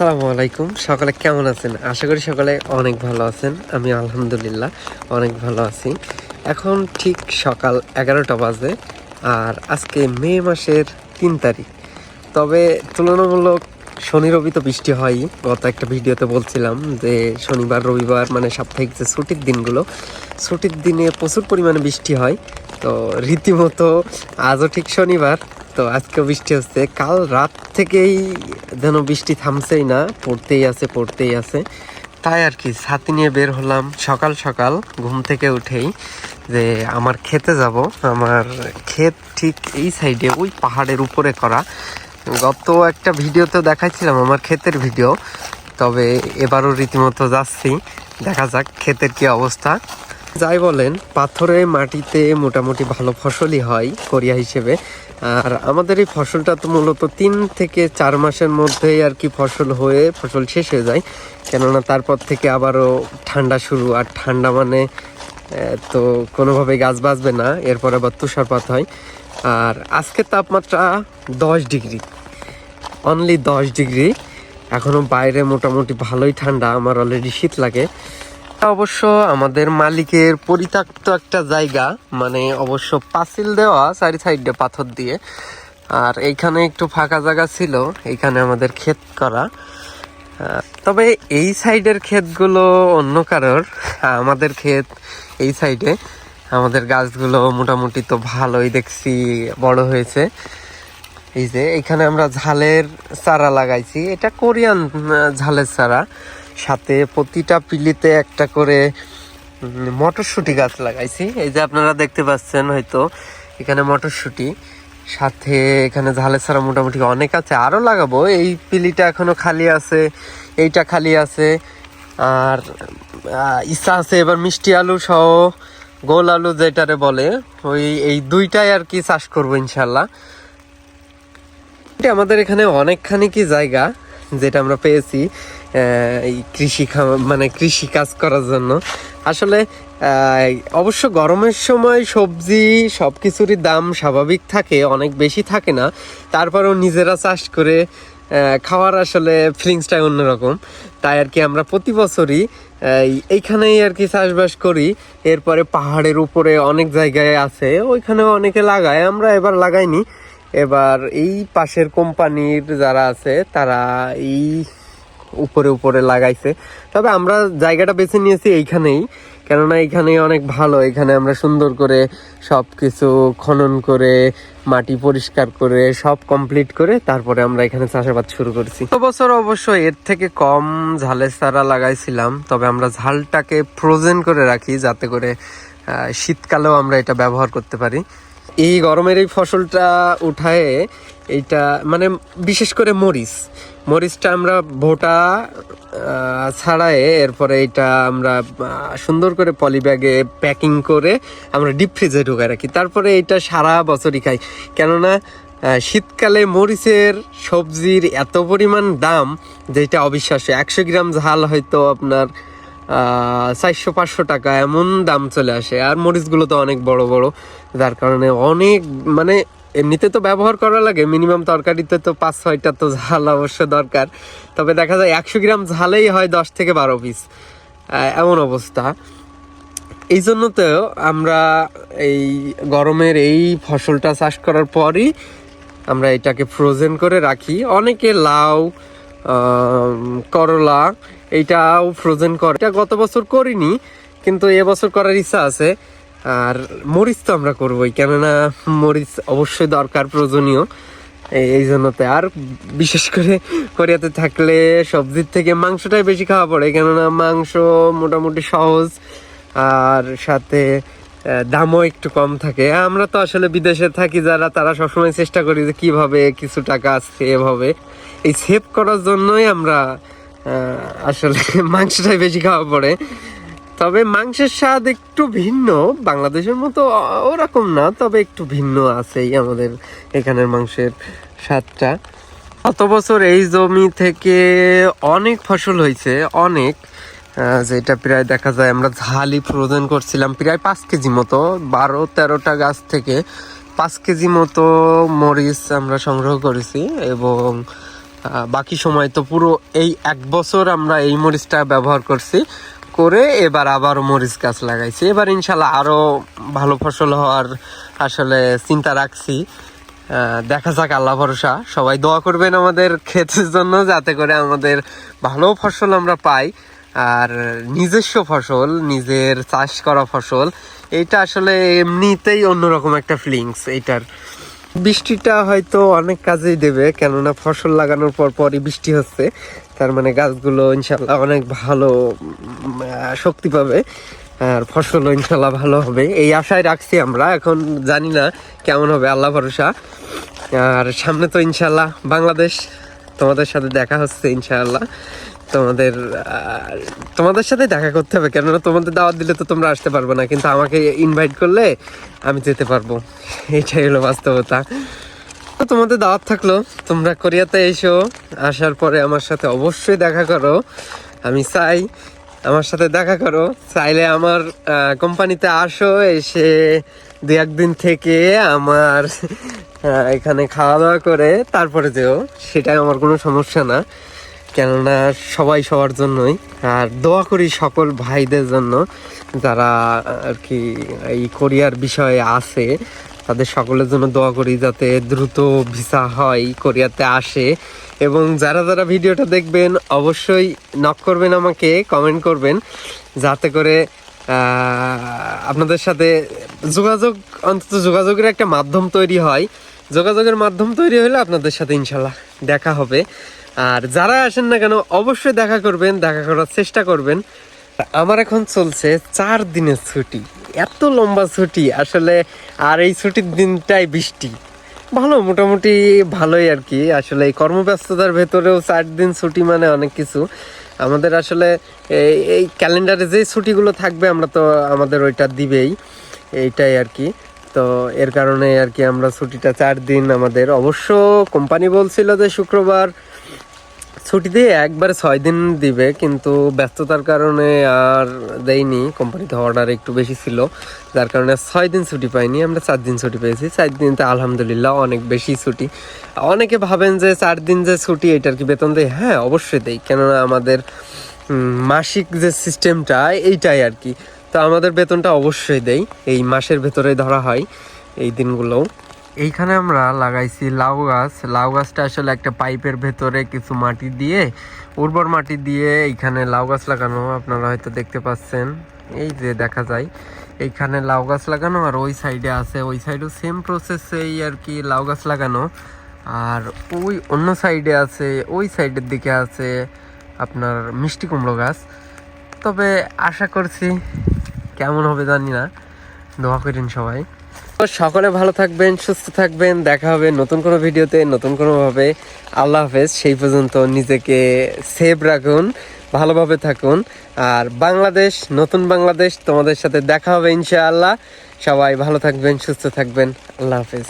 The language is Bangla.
আসসালামু আলাইকুম। সকালে কেমন আছেন? আশা করি সকালে অনেক ভালো আছেন। আমি আলহামদুলিল্লাহ অনেক ভালো আছি। এখন ঠিক সকাল এগারোটা বাজে আর আজকে মে মাসের তিন তারিখ। তবে তুলনামূলক শনি, রবি তো বৃষ্টি হয়ই গত একটা ভিডিওতে বলছিলাম যে শনিবার, রবিবার মানে সাপ্তাহিক যে ছুটির দিনগুলো, ছুটির দিনে প্রচুর পরিমাণে বৃষ্টি হয়। তো রীতিমতো আজও ঠিক শনিবার। তো আজকে বৃষ্টি হচ্ছে। কাল রাত থেকেই যেন বৃষ্টি থামছেই না, পড়তেই আছে পড়তেই আছে। তাই আর কি, ছাতি নিয়ে বের হলাম সকাল সকাল ঘুম থেকে উঠেই যে আমার খেতে যাব। আমার ক্ষেত ঠিক এই সাইডে, ওই পাহাড়ের উপরে করা। গত একটা ভিডিওতে দেখাচ্ছিলাম আমার ক্ষেতের ভিডিও, তবে এবারও রীতিমতো যাচ্ছি। দেখা যাক ক্ষেতের কি অবস্থা। যাই বলেন, পাথরে মাটিতে মোটামুটি ভালো ফসলই হয়, কোরিয়া হিসেবে। আর আমাদের এই ফসলটা তো মূলত তিন থেকে চার মাসের মধ্যেই আর কি ফসল হয়ে, ফসল শেষ হয়ে যায়। কেননা তারপর থেকে আবারও ঠান্ডা শুরু। আর ঠান্ডা মানে তো কোনোভাবে গাছ বাঁচবে না। এরপর আবার তুষারপাত হয়। আর আজকের তাপমাত্রা দশ ডিগ্রি। অনলি দশ ডিগ্রি। এখনও বাইরে মোটামুটি ভালোই ঠান্ডা। আমার অলরেডি শীত লাগে। অবশ্য আমাদের মালিকের পরিত্যক্ত একটা জায়গা। মানে অবশ্য পাঁচিল দেওয়া, চারি সাইডে পাথর দিয়ে। আর এইখানে একটু ফাঁকা জায়গা ছিল, এইখানে আমাদের ক্ষেত করা। তবে এই সাইডের ক্ষেতগুলো অন্য কারোর, আমাদের ক্ষেত এই সাইডে। আমাদের গাছগুলো মোটামুটি তো ভালোই দেখছি, বড় হয়েছে। এই যে, এখানে আমরা ঝালের চারা লাগাইছি। এটা কোরিয়ান ঝালের চারা। সাথে প্রতিটা পিলিতে একটা করে মটরশুঁটি গাছ লাগাইছি। এই যে আপনারা দেখতে পাচ্ছেন হয়তো এখানে মটরশুঁটি। সাথে এখানে ঝালের ছাড়া মোটামুটি অনেক আছে। আরও লাগাবো। এই পিলিটা এখনও খালি আছে, এইটা খালি আছে। আর ইচ্ছা আছে এবার মিষ্টি আলু সহ গোল আলু যেটারে বলে, ওই, এই দুইটাই আর কি চাষ করব ইনশাল্লাহ আমাদের এখানে অনেকখানি কি জায়গা যেটা আমরা পেয়েছি। এই কৃষি মানে কৃষি কাজ করার জন্য। আসলে অবশ্য গরমের সময় সবজি সব কিছুরই দাম স্বাভাবিক থাকে, অনেক বেশি থাকে না। তারপরেও নিজেরা চাষ করে খাওয়ার আসলে ফিলিংসটাই অন্যরকম। তাই আর কি আমরা প্রতি বছরই এইখানেই আর কি চাষবাস করি। এরপরে পাহাড়ের উপরে অনেক জায়গায় আছে, ওইখানেও অনেকে লাগায়, আমরা এবার লাগাইনি। এবার এই পাশের কোম্পানির যারা আছে, তারা এই উপরে উপরে লাগাইছে। তবে আমরা জায়গাটা বেছে নিয়েছি এইখানেই। কেননা এইখানেই অনেক ভালো। এখানে আমরা সুন্দর করে সব কিছু খনন করে, মাটি পরিষ্কার করে, সব কমপ্লিট করে তারপরে আমরা এখানে চাষাবাদ শুরু করেছি। তো বছর অবশ্য এর থেকে কম ঝালের চারা লাগাইছিলাম। তবে আমরা ঝালটাকে ফ্রোজেন করে রাখি যাতে করে শীতকালেও আমরা এটা ব্যবহার করতে পারি। এই গরমের এই ফসলটা উঠায় এইটা মানে বিশেষ করে মরিচ। মরিচটা আমরা ভোটা ছাড়ায়ে এরপরে এটা আমরা সুন্দর করে পলি ব্যাগে প্যাকিং করে আমরা ডিপ ফ্রিজে ঢুকাই রাখি। তারপরে এটা সারা বছরই খাই। কেননা শীতকালে মরিচের সবজির এত পরিমাণ দাম যেটা অবিশ্বাস্য। একশো গ্রাম ঝাল হয়তো আপনার চারশো, পাঁচশো টাকা এমন দাম চলে আসে। আর মরিচগুলো তো অনেক বড় বড়। যার কারণে অনেক মানে এমনিতে তো ব্যবহার করা লাগে। মিনিমাম তরকারিতে তো পাঁচ, ছয়টা তো ঝাল অবশ্য দরকার। তবে দেখা যায় একশো গ্রাম ঝালেই হয় দশ থেকে বারো পিস এমন অবস্থা। এই জন্য তো আমরা এই গরমের এই ফসলটা চাষ করার পরই আমরা এটাকে ফ্রোজেন করে রাখি। অনেকে লাউ করলা এইটাও ফ্রোজেন করে। এটা গত বছর করিনি, কিন্তু এবছর করার ইচ্ছা আছে। আর মরিচ তো আমরা করবোই, কেননা মরিচ অবশ্যই দরকার, প্রয়োজনীয়। এই- জন্যতে। আর বিশেষ করে কোরিয়াতে থাকলে সবজির থেকে মাংসটাই বেশি খাওয়া পড়ে, কেননা মাংস মোটামুটি সহজ। আর সাথে দামও একটু কম থাকে। আমরা তো আসলে বিদেশে থাকি যারা, তারা সবসময় চেষ্টা করি যে কীভাবে কিছু টাকা সেভ হবে এই সেভ করার জন্যই আমরা আসলে মাংসটাই বেশি খাওয়া পড়ে। তবে মাংসের স্বাদ একটু ভিন্ন, বাংলাদেশের মতো ওরকম না, তবে একটু ভিন্ন আছেই আমাদের এখানের মাংসের স্বাদটা। গত বছর এই জমি থেকে অনেক ফসল হয়েছে, অনেক যেটা প্রায় দেখা যায় আমরা ঝালি ফ্রোজেন করছিলাম, প্রায় পাঁচ কেজি মতো, বারো, তেরোটা গাছ থেকে পাঁচ কেজি মতো মরিচ আমরা সংগ্রহ করেছি এবং বাকি সময় তো পুরো এই এক বছর আমরা এই মরিচটা ব্যবহার করছি, করে এবার আবারও মরিচ গাছ লাগাইছি। এবার ইনশাল্লাহ আরও ভালো ফসল হওয়ার আসলে চিন্তা রাখছি। দেখা যাক, আল্লাহ ভরসা। সবাই দোয়া করবেন আমাদের ক্ষেতের জন্য যাতে করে আমাদের ভালো ফসল আমরা পাই। আর নিজস্ব ফসল, নিজের চাষ করা ফসল, এটা আসলে এমনিতেই অন্যরকম একটা ফিলিংস এইটার। বৃষ্টিটা হয়তো অনেক কাজেই দেবে, কেননা ফসল লাগানোর পর পরই বৃষ্টি হচ্ছে। তার মানে গাছগুলো ইনশাল্লাহ অনেক ভালো শক্তি পাবে, আর ফসল ইনশাল্লাহ ভালো হবে। এই আশায় রাখছি আমরা, এখন জানি না কেমন হবে, আল্লাহ ভরসা। আর সামনে তো ইনশাল্লাহ বাংলাদেশ, তোমাদের সাথে দেখা হচ্ছে ইনশাআল্লাহ। তোমাদের তোমাদের সাথে দেখা করতে হবে, কেননা তোমাদের দাওয়াত দিলে তো তোমরা আসতে পারবে না, কিন্তু আমাকে ইনভাইট করলে আমি যেতে পারব। এইটাই হলো বাস্তবতা। তো তোমাদের দাওয়াত থাকল, তোমরা কোরিয়াতে এসো, আসার পরে আমার সাথে অবশ্যই দেখা করো। আমি চাই আমার সাথে দেখা করো, চাইলে আমার কোম্পানিতে আসো, এসে দু একদিন থেকে আমার এখানে খাওয়া দাওয়া করে তারপরে যেও, সেটাই আমার কোনো সমস্যা না। কেননা সবাই সবার জন্যই। আর দোয়া করি সকল ভাইদের জন্য, যারা আর কি, এই কোরিয়ার বিষয়ে আছে, তাদের সকলের জন্য দোয়া করি যাতে দ্রুত ভিসা হয় কোরিয়াতে আসে। এবং যারা যারা ভিডিওটা দেখবেন, অবশ্যই নক করবেন আমাকে কমেন্ট করবেন, যাতে করে আপনাদের সাথে যোগাযোগ, অন্তত যোগাযোগের একটা মাধ্যম তৈরি হয়। যোগাযোগের মাধ্যম তৈরি হলে আপনাদের সাথে ইনশাল্লাহ দেখা হবে। আর যারা আসেন না কেন, অবশ্যই দেখা করবেন, দেখা করার চেষ্টা করবেন। আমার এখন চলছে চার দিনের ছুটি। এত লম্বা ছুটি, আসলে আর এই ছুটির দিনটাই বৃষ্টি। ভালো, মোটামুটি ভালোই আর কি। আসলে এই কর্মব্যস্ততার ভেতরেও চার দিন ছুটি মানে অনেক কিছু। আমাদের আসলে এই- ক্যালেন্ডারে যে ছুটিগুলো থাকবে, আমরা তো আমাদের ওইটা দিবেই। এইটাই আর কি। তো এর কারণে আর কি আমরা ছুটিটা চার দিন আমাদের। অবশ্য কোম্পানি বলছিল যে শুক্রবার ছুটি দিয়ে একবারে ছয় দিন দিবে, কিন্তু ব্যস্ততার কারণে আর দেয়নি। কোম্পানিতে অর্ডার একটু বেশি ছিল, যার কারণে ছয় দিন ছুটি পাইনি। আমরা চার দিন ছুটি পেয়েছি। চার দিনতে আলহামদুলিল্লাহ অনেক বেশি ছুটি। অনেকে ভাবেন যে চার দিন যে ছুটি, এটার কি বেতন দেয় হ্যাঁ অবশ্যই দেয় কেননা আমাদের মাসিক যে সিস্টেমটা এইটাই আর কি। তো আমাদের বেতনটা অবশ্যই দেয় এই মাসের ভেতরে ধরা হয় এই দিনগুলোও এইখানে আমরা লাগাইছি লাউ গাছ। লাউ গাছটা আসলে একটা পাইপের ভেতরে কিছু মাটি দিয়ে, উর্বর মাটি দিয়ে এইখানে লাউ গাছ লাগানো, আপনারা হয়তো দেখতে পাচ্ছেন। এই যে দেখা যায়, এইখানে লাউ গাছ লাগানো আর ওই সাইডে আছে। ওই সাইডেও সেম প্রসেসেই আর কি লাউ গাছ লাগানো। আর ওই অন্য সাইডে আছে, ওই সাইডের দিকে আছে আপনার মিষ্টি কুমড়ো গাছ। তবে আশা করছি কেমন হবে জানি না। দোয়া করেন সবাই। সকলে ভালো থাকবেন, সুস্থ থাকবেন। দেখা হবে নতুন কোনো ভিডিওতে, নতুন কোনোভাবে আল্লাহ হাফেজ। সেই পর্যন্ত নিজেকে সেভ রাখুন, ভালোভাবে থাকুন। আর বাংলাদেশ, নতুন বাংলাদেশ তোমাদের সাথে দেখা হবে ইনশাআল্লাহ। সবাই ভালো থাকবেন, সুস্থ থাকবেন। আল্লাহ হাফেজ।